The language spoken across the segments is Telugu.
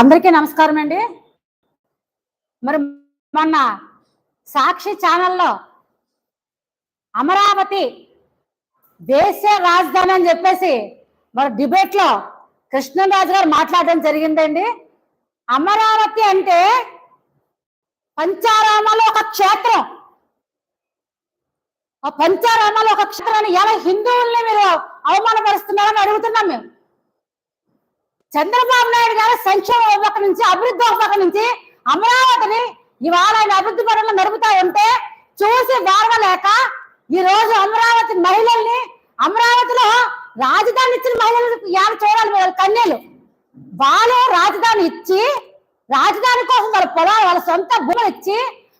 అందరికీ నమస్కారం అండి. మరి మొన్న సాక్షి ఛానల్లో అమరావతి దేశ రాజధాని అని చెప్పేసి మరి డిబేట్లో కృష్ణరాజు గారు మాట్లాడడం జరిగిందండి. అమరావతి అంటే పంచారామలో ఒక క్షేత్రం. ఆ పంచారామాలు ఒక క్షేత్రాన్ని ఎలా హిందువుల్ని మీరు అవమానపరుస్తున్నారని అడుగుతున్నాం మేము. చంద్రబాబు నాయుడు గారు సంక్షేమ ఒక నుంచి అభివృద్ధి ఒక నుంచి అమరావతిని ఇవాళ ఆయన అభివృద్ధి పనులు నడుపుతా ఉంటే చూసి వారవలేక ఈ రోజు అమరావతి మహిళల్ని అమరావతిలో రాజధాని ఇచ్చిన మహిళలు యాడ చూడాలి వాళ్ళ కన్యలు వాళ్ళు రాజధాని ఇచ్చి రాజధాని కోసం వాళ్ళ పొలాలు వాళ్ళ సొంత భూములు ఇచ్చి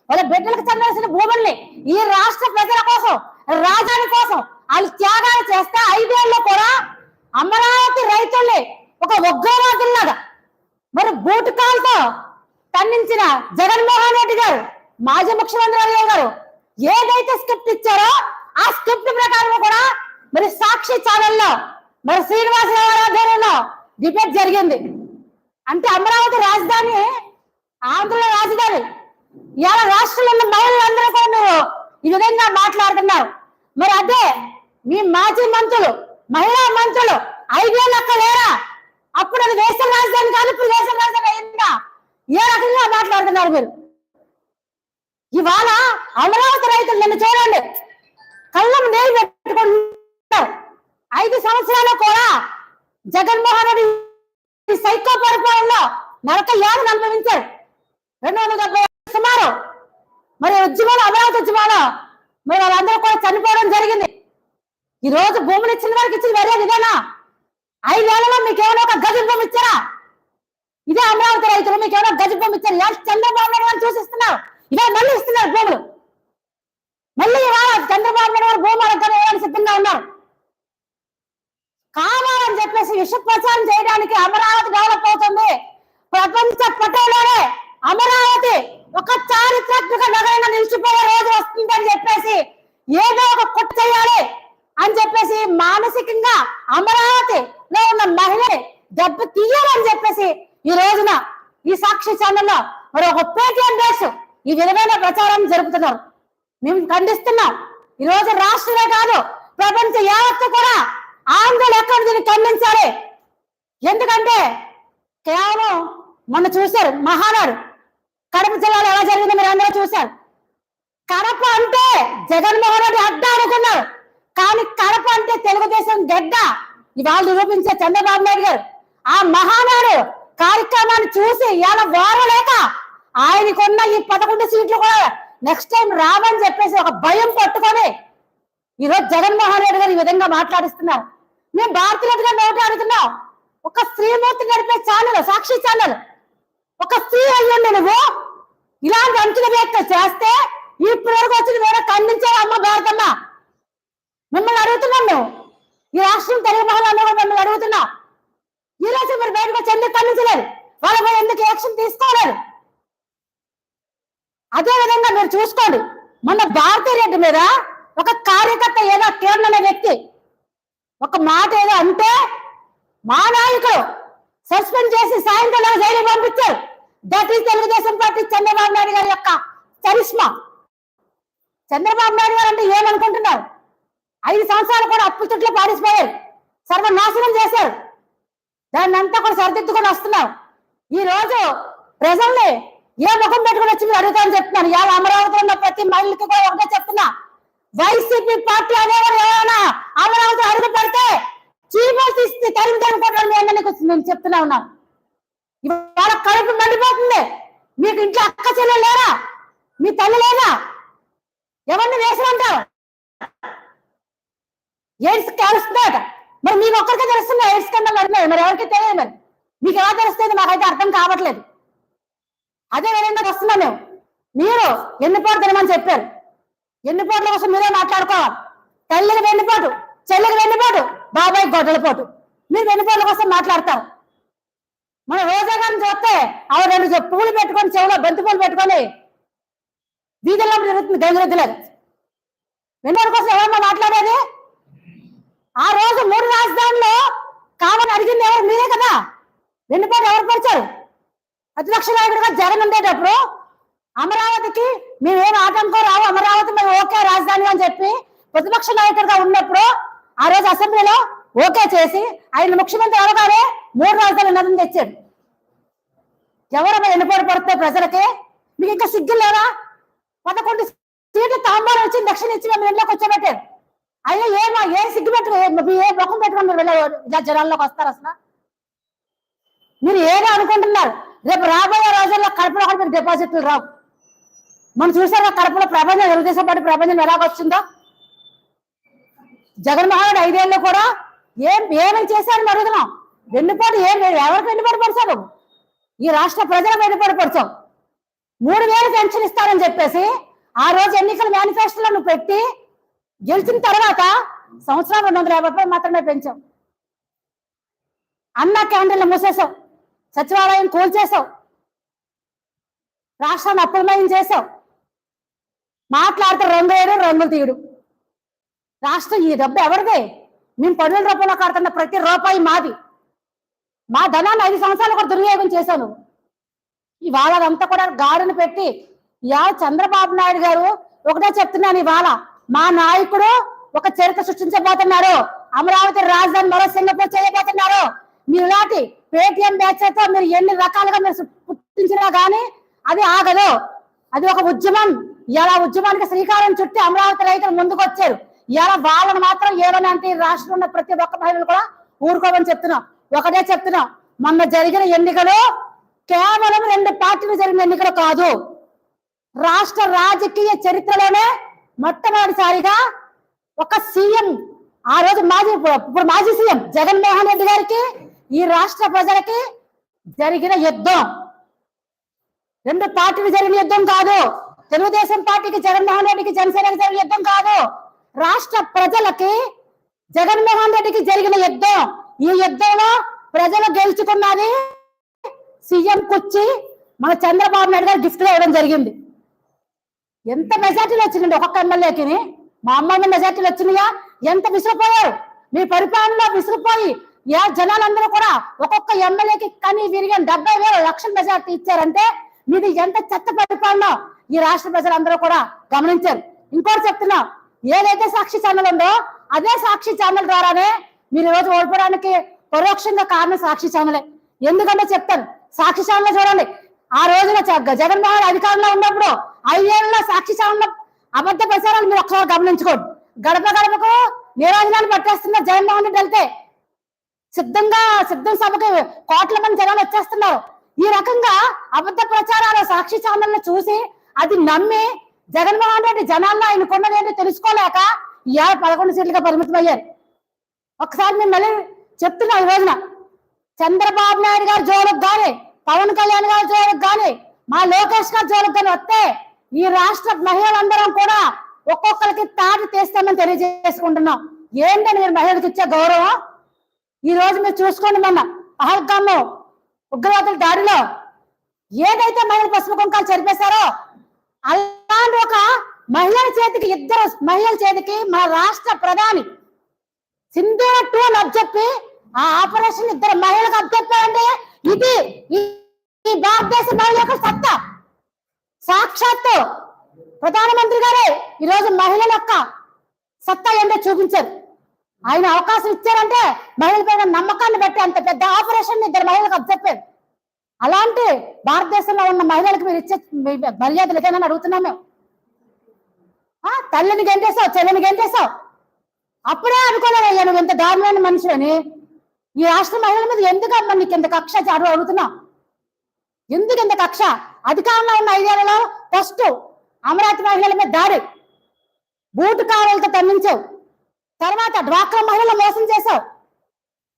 వాళ్ళ బిడ్డలకు చెందాల్సిన భూముల్ని ఈ రాష్ట్ర ప్రజల కోసం రాజాని కోసం వాళ్ళు త్యాగాలు చేస్తే ఐదేళ్ళు కూడా అమరావతి రైతుల్ని ఒక ఒగ్గోరాజుల్లాగా మరి బూటకాలతో ఖండించిన జగన్మోహన్ రెడ్డి గారు మాజీ ముఖ్యమంత్రి అయ్య గారు ఏదైతే స్క్రిప్ట్ ఇచ్చారో ఆ స్క్రిప్ట్ ప్రకారం కూడా మరి సాక్షి ఛానల్లో మరి శ్రీనివాసరావు ఆధ్వర్యంలో డిబేట్ జరిగింది. అంటే అమరావతి రాజధాని ఆంధ్ర రాజధాని ఇవాళ రాష్ట్రంలో ఉన్న మహిళలందరూ కూడా నువ్వు ఈ విధంగా మాట్లాడుతున్నారు. మరి అదే మీ మాజీ మంత్రులు మహిళా మంత్రులు ఐదేళ్ళు అక్కడ లేరా? అప్పుడు అది దేశం రాజధాని కాదు ఇప్పుడు దేశం రాజధాని అయిందా? ఏ రకంగా మాట్లాడుతున్నారు మీరు? ఇవాళ అమరావతి రైతులు నిన్ను చూడండి. కళ్ళం నీళ్ళు పెట్టుకుంటున్నారు. ఐదు సంవత్సరాలు కూడా జగన్మోహన్ రెడ్డి సైకో పరిపాలనలో నరక యాదను అనుభవించారు రెండు వందల డెబ్బై సుమారు మరి ఉద్యమాలు అమరావతి ఉద్యమాలు. మరి వాళ్ళందరూ కూడా చనిపోవడం జరిగింది. ఈ రోజు భూములు ఇచ్చిన వారికి ఇచ్చిన వేరే ఇదేనా? ఐదేళ్ళలో మీకు ఒక గజం భూమి ఇచ్చారా? ఇదే అమరావతి రైతులు మీకు ఏమైనా భూమి ఇచ్చారు? ఇలా చంద్రబాబు నాయుడు గారు చూసిస్తున్నారు? ఇదే మళ్ళీ ఇస్తున్నారు భూములు. మళ్ళీ ఇవాళ చంద్రబాబు నాయుడు గారు భూములు వేయాలని సిద్ధంగా ఉన్నారు. కావాలని చెప్పేసి విష ప్రచారం చేయడానికి అమరావతి డెవలప్ అవుతుంది. ప్రపంచ పటంలోనే అమరావతి. ఒక చారిత్రాత్మక నగరంగా నిలిచిపోయే రోజు వస్తుందని చెప్పేసి ఏదో ఒక కుట్ర చేయాలి అని చెప్పేసి మానసికంగా అమరావతిలో ఉన్న మహిళ దెబ్బ తీయాలని చెప్పేసి ఈ రోజున ఈ సాక్షి ఛానల్లో మరి ఒక పేటిఎం బేస్ ఈ విధమైన ప్రచారం జరుపుతున్నారు. మేము ఖండిస్తున్నాం. ఈ రోజు రాష్ట్రమే కాదు ప్రపంచ యావత్తు కూడా ఆందోళన ఎక్కడ దీన్ని ఖండించాలి? ఎందుకంటే కేవలం మొన్న చూశారు మహానాడు. కడప జిల్లాలో ఎలా జరిగిందో మీరు అందరూ చూశారు. కడప అంటే జగన్మోహన్ రెడ్డి అడ్డ అనుకున్నారు. కానీ కడప అంటే తెలుగుదేశం గడ్డ. ఇవాళ నిరూపించే చంద్రబాబు నాయుడు గారు. ఆ మహానాడు కార్యక్రమాన్ని చూసి ఇలా వారలేక ఆయనకున్న ఈ పదకొండు సీట్లు కూడా నెక్స్ట్ టైం రావని చెప్పేసి ఒక భయం పట్టుకొని ఈరోజు జగన్మోహన్ రెడ్డి గారు ఈ విధంగా మాట్లాడిస్తున్నారు. మేము భారతీయులుగా నోటి అడుగుతున్నాం. ఒక స్త్రీమూర్తి నడిపే ఛానల్ సాక్షి ఛానల్. ఒక స్త్రీ అయ్యుండే నువ్వు? ఇలాంటి అంచుల వ్యక్త చేస్తే ఇప్పుడు వరకు వచ్చి వేరే ఖండించావు అమ్మ భారతమ్మ? మిమ్మల్ని అడుగుతున్నాం మేము ఈ రాష్ట్రం తెలుగు మహిళలు మిమ్మల్ని అడుగుతున్నాం. ఈ రోజు మీరు బయటకు వచ్చి ఎందుకు ఖండించలేదు వాళ్ళపై ఎందుకు యాక్షన్ తీసుకోలేదు అదే విధంగా మీరు చూసుకోండి. మొన్న భారతీ రెడ్డి మీద ఒక కార్యకర్త ఏదో కిరణ్ అనే వ్యక్తి ఒక మాట ఏదో అంటే మా నాయకుడు సస్పెండ్ చేసి సాయంత్రం జైలు పంపించారు. That is Telugudesam party Chandrababu Naidu garu యొక్క చరిష్మా. చంద్రబాబు నాయుడు గారు అంటే ఏమనుకుంటున్నారు? ఐదు సంవత్సరాలు కూడా అప్పు చుట్టూ పారిపోయారు సర్వనాశనం చేశారు. దాన్ని అంతా కూడా సరిదిద్దుకొని వస్తున్నారు. ఈ రోజు ప్రజల్ని ఏ ముఖం పెట్టుకుని వచ్చి మీరు అడుగుతామని చెప్తున్నాను ఇవాళ అమరావతిలో ఉన్న ప్రతి మహిళకి కూడా ఒకటే చెప్తున్నా. వైసీపీ పార్టీ అనేవారు ఏమైనా అమరావతి అడుగు పెడితే చీమలు తీస్తే తరిమి తరుముకుంటారు నేను చెప్తున్నా ఉన్నాను ఇవాళ కడుపు మండిపోతుంది. మీకు ఇంట్లో అక్క చెల్లెలు లేరా? మీ తల్లి లేదా? ఎవరిని వేసమంటారు ఎయిడ్స్ కలుస్తుందట. మరి మీకు ఒక్కరికే తెలుస్తుంది ఎయిడ్స్ కన్నా నడిమే మరి ఎవరికి తెలియదు మరి. మీకు ఎలా తెలుస్తుంది? మాకైతే అర్థం కావట్లేదు. అదే విధంగా వస్తున్నాం మేము. మీరు ఎన్నిపోటు తినమని చెప్పారు. ఎన్ని ఎన్నిపోట్ల కోసం మీరే మాట్లాడుకోవాలి. తల్లికి వెన్నుపోటు చెల్లికి వెన్నుపోటు బాబాయ్ గొడ్డలపోటు మీరు వెన్నుపోట్ల కోసం మాట్లాడతారు? మన రోజా చూస్తే ఆవిడ రెండు చె- పువ్వులు పెట్టుకొని చెవులో బంతి పూలు పెట్టుకొని వీధుల్లో జరుగుతుంది గంగిరెద్దులేదు వెన్నెల కోసం ఎవరన్నా మాట్లాడేది? ఆ రోజు మూడు రాజధానులు కావాలని అడిగింది ఎవరు? మీరే కదా. వెన్నుపోటు ఎవరు పరిచారు? ప్రతిపక్ష నాయకుడిగా జగన్ ఉండేటప్పుడు అమరావతికి మేమేం ఆటంకం రావు అమరావతి మేము ఓకే రాజధాని అని చెప్పి ప్రతిపక్ష నాయకుడిగా ఉన్నప్పుడు ఆ రోజు అసెంబ్లీలో ఓకే చేసి ఆయన ముఖ్యమంత్రి అవగానే మూడు రాజధానులు నదిని తెచ్చాడు ఎవరు వెనుపడి పడితే ప్రజలకి? మీకు ఇంకా సిగ్గు లేదా? పదకొండు సీట్లు తాంబాలు వచ్చి దక్షిణ ఇచ్చి మేము ఇంట్లోకి వచ్చాబట్టారు అయ్యో ఏమా ఏ సిగ్గు పెట్టుకో ఏ ముఖం పెట్టుకుని మీరు వెళ్ళే జనాల్లోకి వస్తారు అసలు. మీరు ఏదో అనుకుంటున్నారు. రేపు రాబోయే రోజుల్లో కడపలో కూడా మీకు డిపాజిట్లు రావు. మనం చూసారా కడపలో ప్రపంచం తెలుగుదేశం పార్టీ ప్రపంచం ఎలాగొచ్చిందో? జగన్మోహన్ రెడ్డి ఐదేళ్ళు కూడా ఏం ఏమేమి చేశారని అడుగుతున్నాం వెన్నుపాటు ఏం ఎవరికి వెన్నుపాటు పడిచావు? ఈ రాష్ట్ర ప్రజలకు వెన్నుపాటు పడిచావు. మూడు వేలు పెన్షన్ ఇస్తారని చెప్పేసి ఆ రోజు ఎన్నికల మేనిఫెస్టోలో నువ్వు పెట్టి గెలిచిన తర్వాత సంవత్సరం రెండు వందల యాభై రూపాయలు మాత్రమే పెంచాం అన్న క్యాండిల్ని మూసేసావు సచివాలయం కూల్చేసావు రాష్ట్రాన్ని అప్పులమయం చేసావు మాట్లాడితే రంగు వేయడం రంగులు తీయడు. రాష్ట్రం ఈ డబ్బు ఎవరిదే? మేము పన్నుల రూపంలో కడుతున్న ప్రతి రూపాయి మాది. మా ధనాన్ని ఐదు సంవత్సరాలు కూడా దుర్వినియోగం చేశాను. ఇవాళ అదంతా కూడా గాడిని పెట్టి యా చంద్రబాబు నాయుడు గారు ఒకటే చెప్తున్నాను ఇవాళ మా నాయకుడు ఒక చరిత్ర సృష్టించబోతున్నారు. అమరావతి రాజధాని మరో సింగపూర్ చేయబోతున్నారు. మీరు ఇలాంటి పేటిఎం బ్యాచ్తో మీరు ఎన్ని రకాలుగా మీరు పుట్టించినా గానీ అది ఆగదు. అది ఒక ఉద్యమం. ఇలా ఉద్యమానికి శ్రీకారం చుట్టి అమరావతి రైతులు ముందుకు వచ్చారు ఇలా వాళ్ళని మాత్రం ఏమని అంటే ఈ రాష్ట్రంలో ఉన్న ప్రతి ఒక్క మహిళలు కూడా ఊరుకోమని చెప్తున్నాం. ఒకటే చెప్తున్నాం. మొన్న జరిగిన ఎన్నికలు కేవలం రెండు పార్టీలు జరిగిన ఎన్నికలు కాదు. రాష్ట్ర రాజకీయ చరిత్రలోనే మొట్టమొదటిసారిగా ఒక సీఎం ఆ రోజు మాజీ ఇప్పుడు మాజీ సీఎం జగన్మోహన్ రెడ్డి గారికి ఈ రాష్ట్ర ప్రజలకి జరిగిన యుద్ధం. రెండు పార్టీలు జరిగిన యుద్ధం కాదు. తెలుగుదేశం పార్టీకి జగన్మోహన్ రెడ్డికి జనసేనకి జరిగిన యుద్ధం కాదు. రాష్ట్ర ప్రజలకి జగన్మోహన్ రెడ్డికి జరిగిన యుద్ధం. ఈ యుద్ధంలో ప్రజలు గెలుచుకున్నది సీఎం కుర్చీ మన చంద్రబాబు నాయుడు గారు గిఫ్ట్ ఇవ్వడం జరిగింది. ఎంత మెజార్టీలు వచ్చిందండి ఒక్కొక్క ఎమ్మెల్యేకి మా అమ్మమ్మ మెజార్టీలు వచ్చినాయా? ఎంత విసిరిపోయారు? మీ పరిపాలనలో విసిరిపోయి ఏ జనాలందరూ కూడా ఒక్కొక్క ఎమ్మెల్యేకి కానీ విరిగిన డెబ్బై వేల లక్షల మెజార్టీ ఇచ్చారంటే మీది ఎంత చెత్త పరిపాలన ఈ రాష్ట్ర ప్రజలందరూ కూడా గమనించారు. ఇంకోటి చెప్తున్నా ఏదైతే సాక్షి ఛానల్ ఉందో అదే సాక్షి ఛానల్ ద్వారానే మీరు ఈరోజు రోజు ఓడిపోవడానికి పరోక్షంగా కారణం సాక్షి ఛానలే. ఎందుకంటే చెప్తాను సాక్షి ఛానల్ చూడండి. ఆ రోజున జగన్మోహన్ అధికారంలో ఉన్నప్పుడు ఐదేళ్ళలో సాక్షి ఛానల్ అబద్ధ ప్రచారాలు మీరు ఒకసారి గమనించుకోండి. గడప గడపకు నిరోజనాలు పట్టేస్తున్న జగన్మోహన్ రెడ్డి వెళ్తే సిద్ధంగా సిద్ధం సభకి కోట్ల మంది జనాలు వచ్చేస్తున్నారు. ఈ రకంగా అబద్ధ ప్రచారాలు సాక్షి ఛానల్ చూసి అది నమ్మి జగన్మోహన్ రెడ్డి జనాల్లో ఆయన కొన్నదేంటో తెలుసుకోలేక ఇవాళ పదకొండు సీట్లుగా పరిమితం అయ్యారు ఒకసారి నేను మళ్ళీ చెప్తున్నా ఈ రోజున. చంద్రబాబు నాయుడు గారి జోలకు గాని పవన్ కళ్యాణ్ గారి జోలకు గాని మా లోకేష్ గారి జోలకు గాని వస్తే ఈ రాష్ట్ర మహిళలందరం కూడా ఒక్కొక్కరికి తాటి తీస్తామని తెలియజేసుకుంటున్నాం. ఏంటని మీరు మహిళలకు ఇచ్చే గౌరవం? ఈ రోజు మీరు చూసుకోండి మొన్న పహల్గామ్ ఉగ్రవాదుల దాడిలో ఏదైతే మహిళ పసుపు కుంకాలు చనిపేశారో అలాంటి ఒక మహిళల చేతికి ఇద్దరు మహిళల చేతికి మన రాష్ట్ర ప్రధాని సింధూర టూ అని అప్పచెప్పి ఆ ఆపరేషన్ ఇద్దరు మహిళలకు అప్పచెప్పారంటే ఇది ఈ- ఈ భారతదేశ మహిళ యొక్క సత్తా. సాక్షాత్తు ప్రధానమంత్రి గారే ఈరోజు మహిళల యొక్క సత్తా ఏంటో చూపించారు. ఆయన అవకాశం ఇచ్చారంటే మహిళల పైన నమ్మకాన్ని బట్టి అంత పెద్ద ఆపరేషన్ ఇద్దరు మహిళలకు అప్పచెప్పారు. అలాంటి భారతదేశంలో ఉన్న మహిళలకు మీరు ఇచ్చే మర్యాదలు ఏదైనా అడుగుతున్నాం మేము. ఆ, తల్లిని గెంటేసావు చెల్లిని గెంటేసావు అప్పుడే అనుకోలేదు నువ్వు ఇంత దారుణమైన మనిషిని ఈ రాష్ట్ర మహిళల మీద ఎందుకు అమ్మ నీకు ఇంత కక్ష చాడు అడుగుతున్నా ఎందుకు ఇంత కక్ష? అధికారంలో ఉన్న ఐదేళ్ళలో ఫస్ట్ అమరావతి మహిళల మీద దాడి. బూటు కావాలతో తన్నించావు. తర్వాత డ్వాక్రా మహిళలు మోసం చేశావు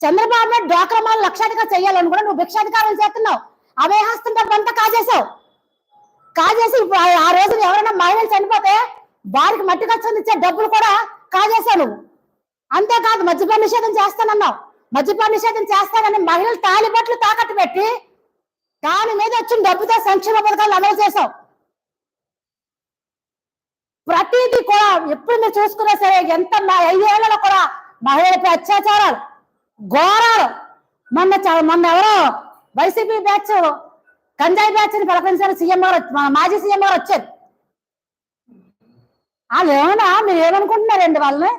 చంద్రబాబు నాయుడు డ్వాక్రా మహిళలు లక్షాధికారం చేయాలని కూడా నువ్వు భిక్షాధికారం చేస్తున్నావు. అవే హస్తం డబ్బంతా కాజేశావు. కాజేసి ఇప్పుడు ఆ- రోజున ఎవరైనా మహిళలు చనిపోతే వారికి మట్టి ఖర్చు ఇచ్చే డబ్బులు కూడా కాజేశావు నువ్వు. అంతేకాదు మద్యపాన నిషేధం చేస్తానన్నావు. మద్యపాన నిషేధం చేస్తానని మహిళలు తాలిబట్లు తాకట్టు పెట్టి దాని మీద వచ్చిన డబ్బుతో సంక్షేమ పథకాలు అమలు చేశావు. ప్రతిదీ కూడా ఎప్పుడు మీరు చూసుకున్నా సరే ఎంత మా ఐదేళ్ళలో కూడా మహిళలపై అత్యాచారాలు ఘోరాలు. మొన్న చ- మొన్న ఎవరో వైసీపీ బ్యాచ్ గంజాయి బ్యాచ్ అని ప్రకటించారు సీఎం గారు వచ్చి- మాజీ సీఎం గారు వచ్చారు. వాళ్ళు ఏమన్నా మీరు ఏమనుకుంటున్నారండి వాళ్ళని?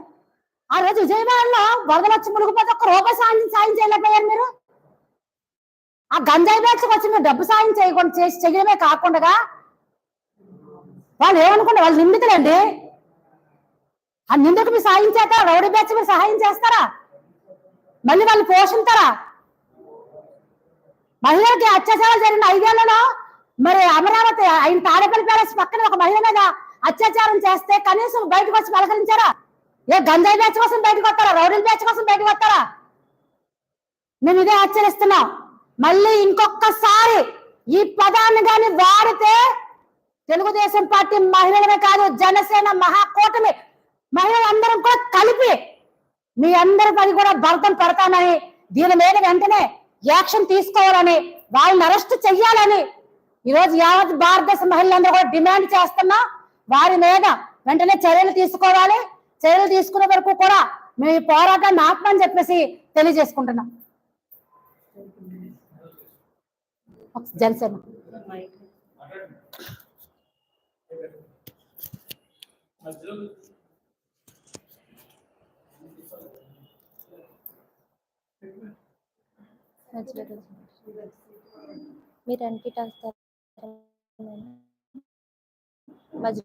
ఆ రోజు విజయవాడలో వరదలు వచ్చి మునిగిపోతే ఒక్క రూపాయి సాయం సాయం చేయలేకపోయారు మీరు? ఆ గంజాయి బ్యాచ్కి వచ్చి మీరు డబ్బు సాయం చేయకుండా చేసి చేయడమే కాకుండా వాళ్ళు ఏమనుకుంటారు? వాళ్ళు నిందితులండి. ఆ నిందకు మీరు సాయం చేస్తారా? రౌడీ బ్యాచ్ మీరు సహాయం చేస్తారా? మళ్ళీ వాళ్ళు పోషింతారా మహిళలకి అత్యాచారాలు జరిగిన ఐదేళ్ళలో మరి అమరావతి ఆయన తాడేపల్లి ప్యాలెస్ పక్కన ఒక మహిళ మీద అత్యాచారం చేస్తే కనీసం బయటకు వచ్చి పలకరించారా? ఏ గంజాయి బ్యాచ్ కోసం బయటకు వస్తారా? రౌడీల బ్యాచ్ కోసం బయటకు వస్తారా? మేము ఇదే ఆశ్చర్యిస్తున్నాం. మళ్ళీ ఇంకొకసారి ఈ పదాన్ని కానీ వాడితే తెలుగుదేశం పార్టీ మహిళలమే కాదు జనసేన మహాకూటమి మహిళలందరం కూడా కలిపి మీ అందరి పది కూడా భర్తం పెడతానని దీని మీద వెంటనే యాక్షన్ తీసుకోవాలని వాళ్ళని అరెస్ట్ చెయ్యాలని ఈరోజు యావత్ భారతదేశ మహిళలందరూ కూడా డిమాండ్ చేస్తున్నా వారి మీద వెంటనే చర్యలు తీసుకోవాలి. చర్యలు తీసుకునే వరకు కూడా మేము ఈ పోరాటాన్ని ఆత్మని చెప్పేసి తెలియజేసుకుంటున్నాం. జనసేన. మీరు అన్కిట్ వస్తారు మధ్య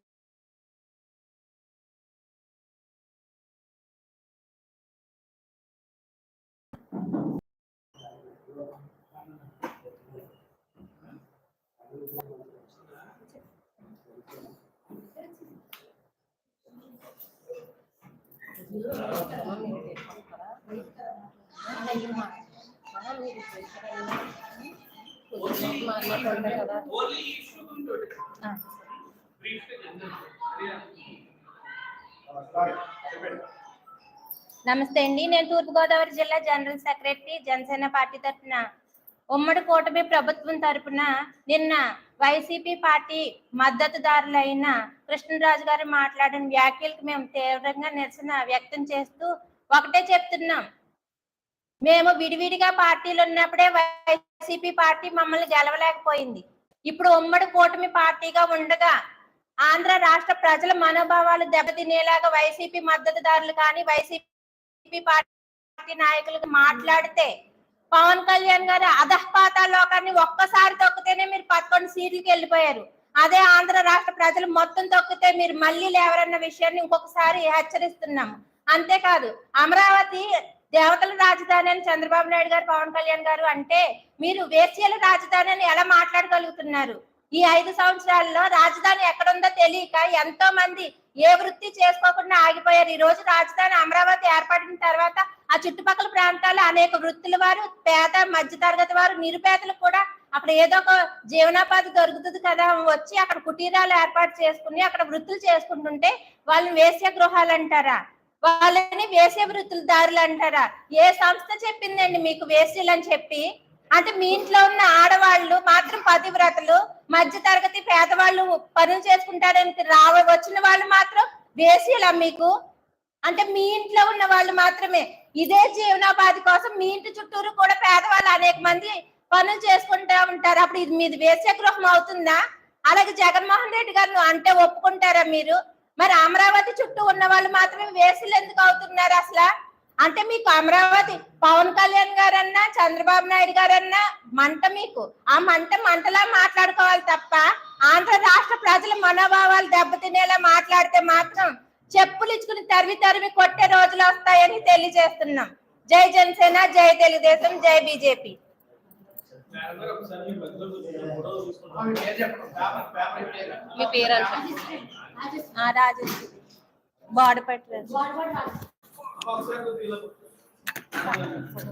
ఓన్లీ ఇష్యూ నమస్తే అండి. నేను తూర్పుగోదావరి జిల్లా జనరల్ సెక్రటరీ జనసేన పార్టీ తరఫున ఉమ్మడి కూటమి ప్రభుత్వం తరఫున నిన్న వైసీపీ పార్టీ మద్దతుదారులైన కృష్ణరాజు గారు మాట్లాడిన వ్యాఖ్యలకు మేము తీవ్రంగా నిరసన వ్యక్తం చేస్తూ ఒకటే చెప్తున్నాం. మేము విడివిడిగా పార్టీలు ఉన్నప్పుడే వైసీపీ పార్టీ మమ్మల్ని గెలవలేకపోయింది. ఇప్పుడు ఉమ్మడి కూటమి పార్టీగా ఉండగా ఆంధ్ర రాష్ట్ర ప్రజల మనోభావాలు దెబ్బతినేలాగా వైసీపీ మద్దతుదారులు కానీ వైసీపీ పార్టీ నాయకులకు మాట్లాడితే పవన్ కళ్యాణ్ గారు అధఃపాతాల లోకాన్ని ఒక్కసారి తొక్కితేనే మీరు పదకొండు సీట్లకి వెళ్ళిపోయారు. అదే ఆంధ్ర రాష్ట్ర ప్రజలు మొత్తం తొక్కితే మీరు మళ్ళీ లేవరన్న విషయాన్ని ఇంకొకసారి హెచ్చరిస్తున్నాము. అంతేకాదు అమరావతి దేవతల రాజధాని అని చంద్రబాబు నాయుడు గారు పవన్ కళ్యాణ్ గారు అంటే మీరు వేశ్యల రాజధాని అని ఎలా మాట్లాడగలుగుతున్నారు? ఈ ఐదు సంవత్సరాల్లో రాజధాని ఎక్కడుందో తెలియక ఎంతో మంది ఏ వృత్తి చేసుకోకుండా ఆగిపోయారు. ఈ రోజు రాజధాని అమరావతి ఏర్పడిన తర్వాత ఆ చుట్టుపక్కల ప్రాంతాల్లో అనేక వృత్తుల వారు పేద మధ్య తరగతి వారు నిరుపేదలు కూడా అక్కడ ఏదో ఒక జీవనోపాధి దొరుకుతుంది కదా వచ్చి అక్కడ కుటీరాలు ఏర్పాటు చేసుకుని అక్కడ వృత్తులు చేసుకుంటుంటే వాళ్ళని వేశ్య గృహాలు అంటారా? వాళ్ళని వేసే వృత్తుల దారులు అంటారా? ఏ సంస్థ చెప్పిందండి మీకు వేసీలు అని చెప్పి? అంటే మీ ఇంట్లో ఉన్న ఆడవాళ్ళు మాత్రం పతివ్రతలు మధ్య తరగతి పేదవాళ్ళు పనులు చేసుకుంటారని రావ వచ్చిన వాళ్ళు మాత్రం వేసీలా మీకు? అంటే మీ ఇంట్లో ఉన్న వాళ్ళు మాత్రమే. ఇదే జీవనోపాధి కోసం మీ ఇంటి చుట్టూరు కూడా పేదవాళ్ళు అనేక మంది పనులు చేసుకుంటా ఉంటారు. అప్పుడు ఇది మీది వేసే గృహం అవుతుందా? అలాగే జగన్మోహన్ రెడ్డి గారు అంటే ఒప్పుకుంటారా మీరు? మరి అమరావతి చుట్టూ ఉన్న వాళ్ళు మాత్రమే వేసులు ఎందుకు అవుతున్నారు అసలు? అంటే మీకు అమరావతి పవన్ కళ్యాణ్ గారన్నా చంద్రబాబు నాయుడు గారన్నా మంట మీకు. ఆ మంట మంటలా మాట్లాడుకోవాలి తప్ప ఆంధ్ర రాష్ట్ర ప్రజల మనోభావాలు దెబ్బతినేలా మాట్లాడితే మాత్రం చెప్పులు ఇచ్చుకుని తరివి తరివి కొట్టే రోజులు వస్తాయని తెలియజేస్తున్నాం. జై జనసేన జై తెలుగుదేశం జై బీజేపీ. మీ పేరు రాజేష్. బాడపట్ల. ఫోటో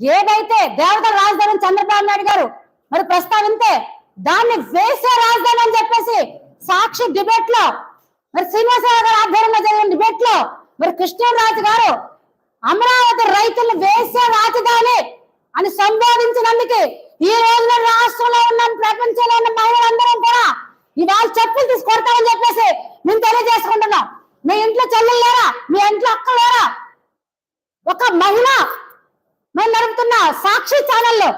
ఏదైతే దేవతల రాజధాని చంద్రబాబు నాయుడు గారు మరి ప్రస్తావింతే దాన్ని వేసే రాజధాని అని చెప్పేసి సాక్షి డిబేట్లో మరి శ్రీనివాసరావు గారు ఆధ్వర్యంలో జరిగిన డిబేట్లో మరి కృష్ణరాజు గారు అమరావతి రైతులను వేసే రాజధాని అని సంబోధించినందుకు ఈ రోజున రాష్ట్రంలో ఉన్న ప్రపంచంలో ఉన్న మహిళలందరం కూడా ఇవాళ చెప్పులు తీసి కొడతామని చెప్పేసి మేము తెలియజేసుకుంటున్నాం. మీ ఇంట్లో చెల్లెలు లేరా? మీ ఇంట్లో అక్క లేరా? ఒక మహిళ మేము నడుపుతున్న సాక్షి ఛానల్లో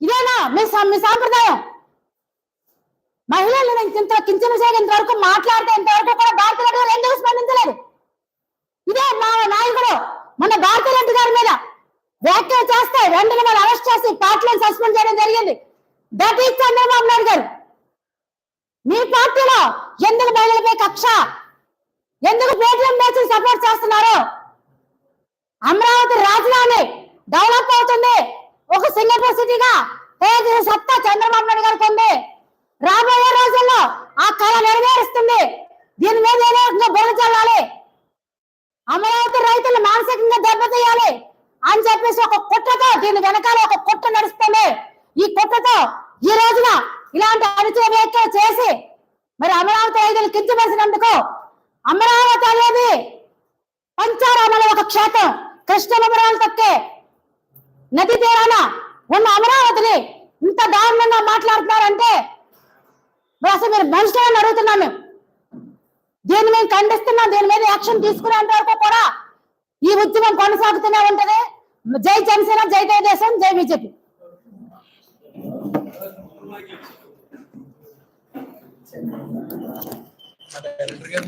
ఇదేనా మీ సా- మీ సాంప్రదాయం? మహిళలు నేను ఇంత కించన ఇంతవరకు మాట్లాడితే ఇంతవరకు కూడా భారత రెడ్డి ఎందుకు స్పందించలేదు. ఇదే మా నాయకుడు మన భారత రెడ్డి గారి మీద వ్యాఖ్యలు చేస్తే వెంటనే వాళ్ళు అరెస్ట్ చేసి పార్టీలను సస్పెండ్ చేయడం జరిగింది. దట్ ఈస్ చంద్రబాబు నాయుడు గారు. మీ పార్టీలో ఎందుకు మహిళలపై కక్ష? ఎందుకు పేటీఎం బ్యాచ్ సపోర్ట్ చేస్తున్నారు? అమరావతి రాజధాని డెవలప్ అవుతుంది. ఒక సింగపూర్ సిటీగా తయారు సత్తా చంద్రబాబు నాయుడు గారికి ఉంది. రాబోయే రోజుల్లో ఆ కళ నెరవేరుస్తుంది. దీని మీద ఏ రకంగా బుర్ర చల్లాలి అమరావతి రైతులు మానసికంగా దెబ్బతీయాలి అని చెప్పేసి ఒక కుట్రతో దీని వెనకాల ఒక కుట్ర నడుస్తుంది. ఈ కుట్రతో ఈ రోజున ఇలాంటి అనుచిత వ్యాఖ్యలు చేసి మరి అమరావతి రైతులు కించపరిచినందుకు అమరావతి అనేది పంచారామల ఒక క్షేత్రం. కృష్ణమరాలు తక్కే. నది తీరాన ఉన్న అమరావతిని ఇంత దారుణంగా మాట్లాడుతున్నారంటే అసలు మీరు మనుషులని అడుగుతున్నాం మేము దీన్ని మేము ఖండిస్తున్నాం దీని మీద యాక్షన్ తీసుకునేంత వరకు కూడా ఈ ఉద్యమం కొనసాగుతూనే ఉంటది. జై జనసేన జై దేశం జై బీజేపీ. డైరెక్టర్ గారు